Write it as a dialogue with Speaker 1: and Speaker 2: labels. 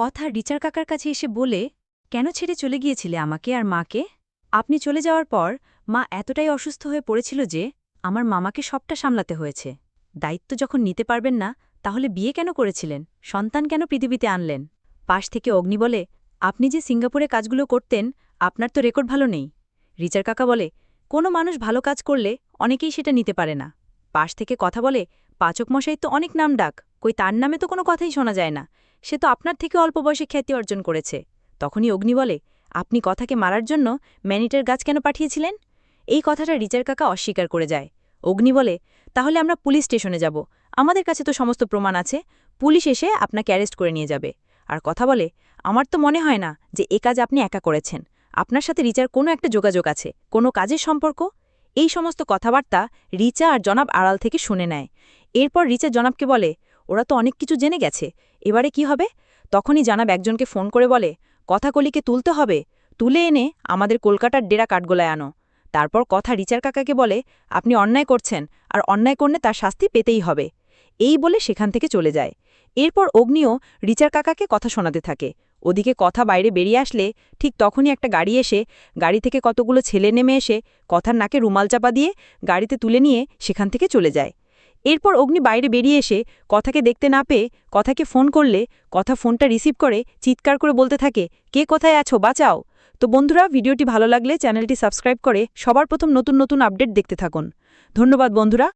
Speaker 1: কথা রিচার কাকার কাছে এসে বলে, কেন ছেড়ে চলে গিয়েছিলে আমাকে আর মাকে? আপনি চলে যাওয়ার পর মা এতটাই অসুস্থ হয়ে পড়েছিল যে আমার মামাকে সবটা সামলাতে হয়েছে। দায়িত্ব যখন নিতে পারবেন না, তাহলে বিয়ে কেন করেছিলেন? সন্তান কেন পৃথিবীতে আনলেন? পাশ থেকে অগ্নি বলে, আপনি যে সিঙ্গাপুরে কাজগুলো করতেন, আপনার তো রেকর্ড ভালো নেই। রিচার কাকা বলে, কোনো মানুষ ভালো কাজ করলে অনেকেই সেটা নিতে পারে না। পাশ থেকে কথা বলে, পাচক মশাই তো অনেক নাম ডাক কই তার নামে তো কোনো কথাই শোনা যায় না। সে তো আপনার থেকে অল্প বয়সে খ্যাতি অর্জন করেছে। তখনই অগ্নি বলে, আপনি কথাকে মারার জন্য ম্যানিটার গাছ কেন পাঠিয়েছিলেন? এই কথাটা রিচার কাকা অস্বীকার করে যায়। অগ্নি বলে, তাহলে আমরা পুলিশ স্টেশনে যাব। আমাদের কাছে তো সমস্ত প্রমাণ আছে। পুলিশ এসে আপনাকে অ্যারেস্ট করে নিয়ে যাবে। আর কথা বলে, আমার তো মনে হয় না যে এ কাজ আপনি একা করেছেন। আপনার সাথে রিচার কোনো একটা যোগাযোগ আছে, কোনো কাজের সম্পর্ক? এই সমস্ত কথাবার্তা রিচা আর জনাব আড়াল থেকে শুনে নেয়। এরপর রিচা জনাবকে বলে ওরা তো অনেক কিছু জেনে গেছে। এবারে কি হবে? তখনই জানাব একজনকে ফোন করে বলে, কথাকলিকে তুলতে হবে। তুলে এনে আমাদের কলকাতার ডেরা কাঠগোলায় আনো। তারপর কথা রিচার কাকাকে বলে, আপনি অন্যায় করছেন, আর অন্যায় করলে তার শাস্তি পেতেই হবে। এই বলে সেখান থেকে চলে যায়। এরপর অগ্নিও রিচার কাকাকে কথা শোনাতে থাকে। ওদিকে কথা বাইরে বেরিয়ে আসলে ঠিক তখনই একটা গাড়ি এসে, গাড়ি থেকে কতগুলো ছেলে নেমে এসে কথার নাকে রুমাল চাপা দিয়ে গাড়িতে তুলে নিয়ে সেখান থেকে চলে যায়। এরপর অগ্নি বাইরে বেরিয়ে এসে কথাকে দেখতে না পেয়ে কথাকে ফোন করলে, কথা ফোনটা রিসিভ করে চিৎকার করে বলতে থাকে, কে কোথায় আছো? বাঁচাও। তো বন্ধুরা, ভিডিওটি ভালো লাগলে চ্যানেলটি সাবস্ক্রাইব করে সবার প্রথম নতুন নতুন আপডেট দেখতে থাকুন। ধন্যবাদ বন্ধুরা।